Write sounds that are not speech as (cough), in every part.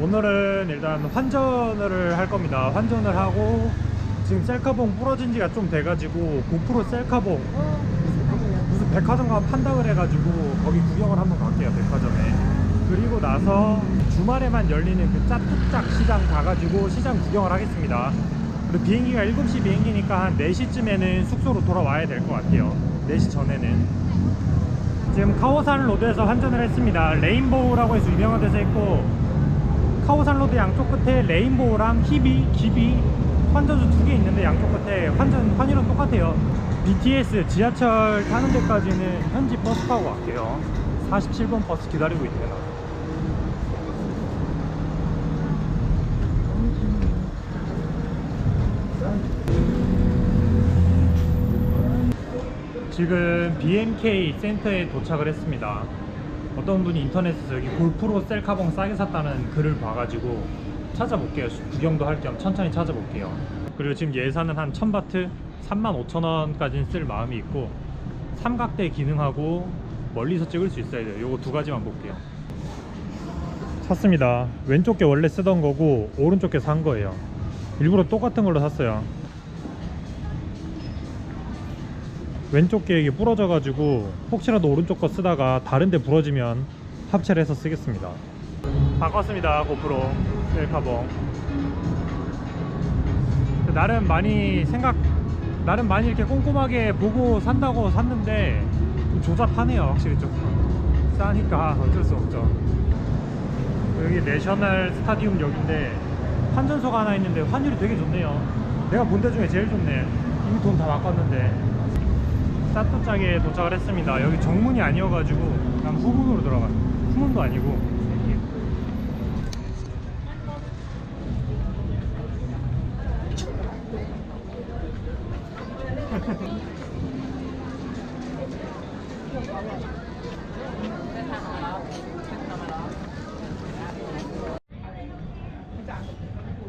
오늘은 일단 환전을 할 겁니다. 환전을 하고 지금 셀카봉 부러진 지가 좀 돼가지고 고프로 셀카봉 무슨 백화점 가면 판다 그래가지고 거기 구경을 한번 갈게요 백화점에. 그리고 나서 주말에만 열리는 그 짜뚝짝 시장 가가지고 시장 구경을 하겠습니다. 그리고 비행기가 7시 비행기니까 한 4시쯤에는 숙소로 돌아와야 될 것 같아요. 4시 전에는. 지금 카오산 로드에서 환전을 했습니다. 레인보우라고 해서 유명한 데서 했고 카오산 로드 양쪽 끝에 레인보우랑 히비, 기비 환전소 두 개 있는데 양쪽 끝에 환전 환율은 똑같아요. BTS 지하철 타는 데까지는 현지 버스 타고 갈게요. 47번 버스 기다리고 있대요. 지금 BMK 센터에 도착을 했습니다. 어떤 분이 인터넷에서 여기 골프로 셀카봉 싸게 샀다는 글을 봐가지고 찾아볼게요. 구경도 할 겸 천천히 찾아볼게요. 그리고 지금 예산은 한 1000바트 35,000원까지는 쓸 마음이 있고 삼각대 기능하고 멀리서 찍을 수 있어야 돼요. 요거 두 가지만 볼게요. 샀습니다. 왼쪽 게 원래 쓰던 거고 오른쪽 게 산 거예요. 일부러 똑같은 걸로 샀어요. 왼쪽 게 이게 부러져 가지고 혹시라도 오른쪽 거 쓰다가 다른 데 부러지면 합체를 해서 쓰겠습니다. 바꿨습니다 고프로. 셀카봉 나름 많이 생각 나름 많이 이렇게 꼼꼼하게 보고 산다고 샀는데 좀 조잡하네요 확실히 좀. 싸니까 어쩔 수 없죠. 여기 내셔널 스타디움 역인데 환전소가 하나 있는데 환율이 되게 좋네요. 내가 본 데 중에 제일 좋네. 이미 돈 다 바꿨는데 따뜻하게 도착을 했습니다. 여기 정문이 아니어가지고 그냥 후문으로 들어가. 후문도 아니고. (laughs)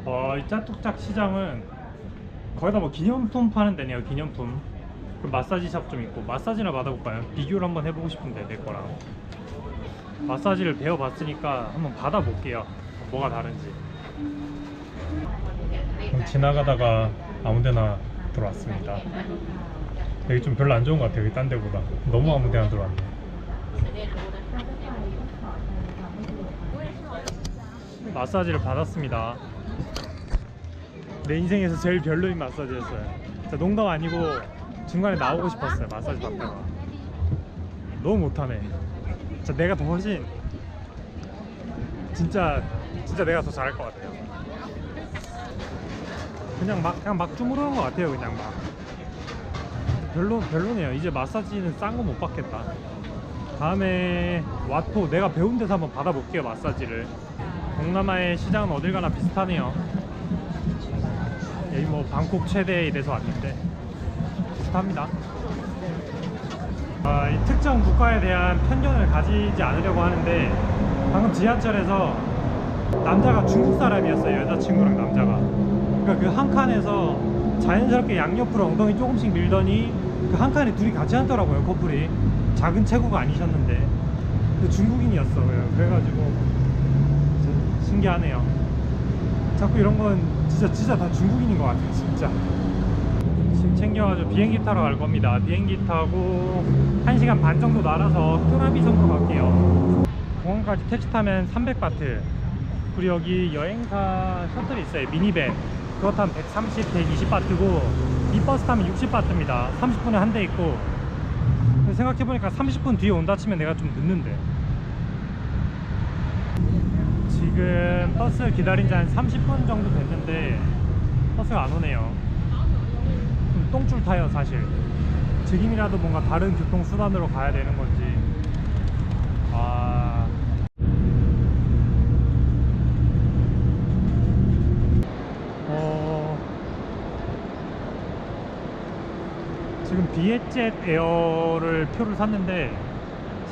어, 이 짜뚝짝 시장은 거의 다 뭐 기념품 파는 데네요. 기념품. 그 마사지 샵 좀 있고 마사지나 받아볼까요? 비교를 한번 해보고 싶은데 내 거랑. 마사지를 배워봤으니까 한번 받아볼게요. 뭐가 다른지. 지나가다가 아무데나 들어왔습니다. 여기 좀 별로 안 좋은 것 같아요 여기 딴 데보다. 너무 아무데나 들어왔네. 마사지를 받았습니다. 내 인생에서 제일 별로인 마사지였어요. 진짜 농담 아니고 중간에 나오고 싶었어요 마사지 받다가. 너무 못하네. 진짜 내가 더 훨씬 진짜 진짜 내가 더 잘할 것 같아요. 그냥 막 그냥 막 주무르는 것 같아요 그냥 막. 별로 별로네요. 이제 마사지는 싼 거 못 받겠다. 다음에 와토 내가 배운 데서 한번 받아볼게요 마사지를. 동남아의 시장은 어딜 가나 비슷하네요. 여기 뭐 방콕 최대 이래서 왔는데 비슷합니다. 아, 이 특정 국가에 대한 편견을 가지지 않으려고 하는데 방금 지하철에서 남자가 중국 사람이었어요. 여자친구랑 남자가. 그러니까 그 한 칸에서 자연스럽게 양옆으로 엉덩이 조금씩 밀더니 그 한 칸에 둘이 같이 앉더라고요. 커플이. 작은 체구가 아니셨는데 그 중국인이었어요. 그래가지고 신기하네요. 자꾸 이런 건 진짜 진짜 다 중국인인 것 같아요. 진짜. 챙겨가지고 비행기 타러 갈 겁니다. 비행기 타고 1시간 반 정도 날아서 큐라비 섬으로 갈게요. 공항까지 택시 타면 300바트. 그리고 여기 여행사 셔틀이 있어요. 미니밴. 그거 타면 130, 120바트고 이 버스 타면 60바트입니다. 30분에 한 대 있고 생각해보니까 30분 뒤에 온다 치면 내가 좀 늦는데 지금 버스 기다린 지 한 30분 정도 됐는데 버스가 안 오네요. 좀 똥줄 타요 사실. 지금이라도 뭔가 다른 교통수단으로 가야 되는 건지. 아. 어... 지금 비에젯 에어를 표를 샀는데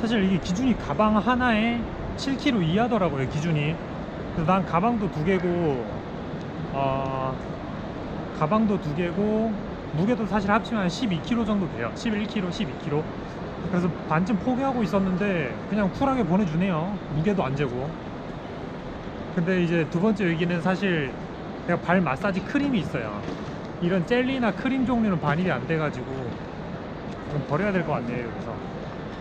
사실 이게 기준이 가방 하나에 7kg 이하더라고요 기준이. 그래서 난 가방도 두 개고 어... 가방도 두 개고 무게도 사실 합치면 한 12kg 정도 돼요 11kg 12kg 그래서 반쯤 포기하고 있었는데 그냥 쿨하게 보내주네요 무게도 안 재고 근데 이제 두 번째 의기는 사실 내가 발 마사지 크림이 있어요. 이런 젤리나 크림 종류는 반입이 안 돼가지고 좀 버려야 될 것 같네요. 여기서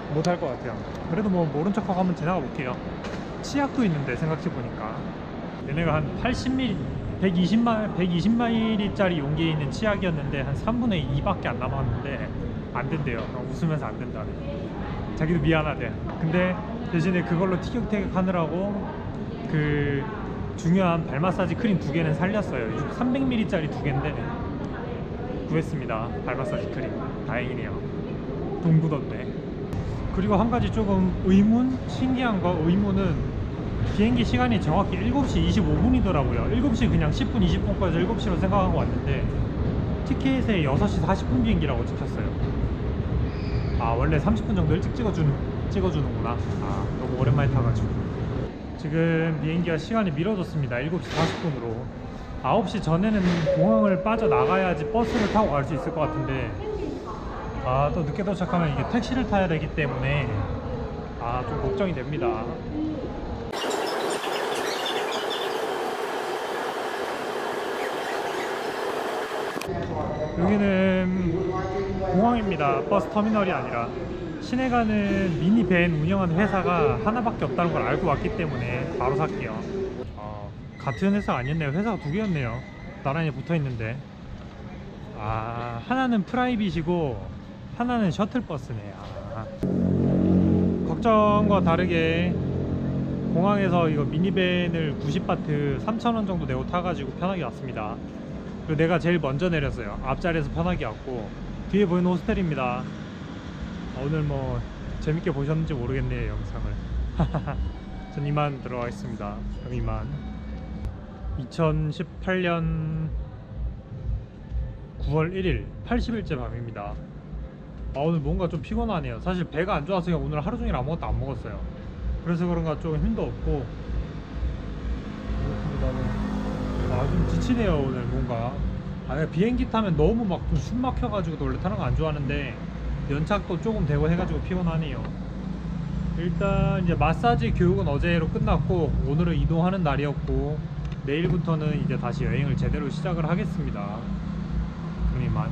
못할 것 같아요. 그래도 뭐 모른 척하고 한번 지나가 볼게요. 치약도 있는데 생각해 보니까 얘네가 한 80ml, 120마 120마일리짜리 용기에 있는 치약이었는데 한 3분의 2밖에 안 남았는데 안 된대요. 어, 웃으면서 안 된다네. 자기도 미안하대. 근데 대신에 그걸로 티격태격 하느라고 그 중요한 발 마사지 크림 두 개는 살렸어요. 300ml짜리 두 개인데 구했습니다. 발 마사지 크림. 다행이네요. 돈 굳었네. 그리고 한 가지 조금 의문, 신기한 거 의문은 비행기 시간이 정확히 7시 25분이더라고요. 7시 그냥 10분, 20분까지 7시로 생각하고 왔는데 티켓에 6시 40분 비행기라고 찍혔어요. 아 원래 30분 정도 일찍 찍어주는 찍어주는구나. 아 너무 오랜만에 타가지고 지금 비행기가 시간이 미뤄졌습니다. 7시 40분으로 9시 전에는 공항을 빠져 나가야지 버스를 타고 갈 수 있을 것 같은데 아 또 늦게 도착하면 이게 택시를 타야 되기 때문에 아 좀 걱정이 됩니다. 여기는 공항입니다. 버스 터미널이 아니라 시내 가는 미니밴 운영하는 회사가 하나밖에 없다는 걸 알고 왔기 때문에 바로 살게요. 어, 같은 회사 아니었네요. 회사가 두 개였네요. 나란히 붙어 있는데. 아, 하나는 프라이빗이고 하나는 셔틀버스네. 아. 걱정과 다르게 공항에서 이거 미니밴을 90바트 3,000원 정도 내고 타가지고 편하게 왔습니다. 그리고 내가 제일 먼저 내렸어요. 앞자리에서 편하게 왔고 뒤에 보이는 호스텔입니다. 어, 오늘 뭐 재밌게 보셨는지 모르겠네요 영상을. (laughs) 전 이만 들어가겠습니다. 형 이만. 2018년 9월 1일 80일째 밤입니다. 아 오늘 뭔가 좀 피곤하네요. 사실 배가 안 좋아서 오늘 하루 종일 아무것도 안 먹었어요. 그래서 그런가 좀 힘도 없고 아 좀 지치네요 오늘 뭔가. 아 비행기 타면 너무 막좀숨 막혀가지고 원래 타는 거 안 좋아하는데 연착도 조금 되고 해가지고 피곤하네요. 일단 이제 마사지 교육은 어제로 끝났고 오늘은 이동하는 날이었고 내일부터는 이제 다시 여행을 제대로 시작을 하겠습니다. 그럼 이만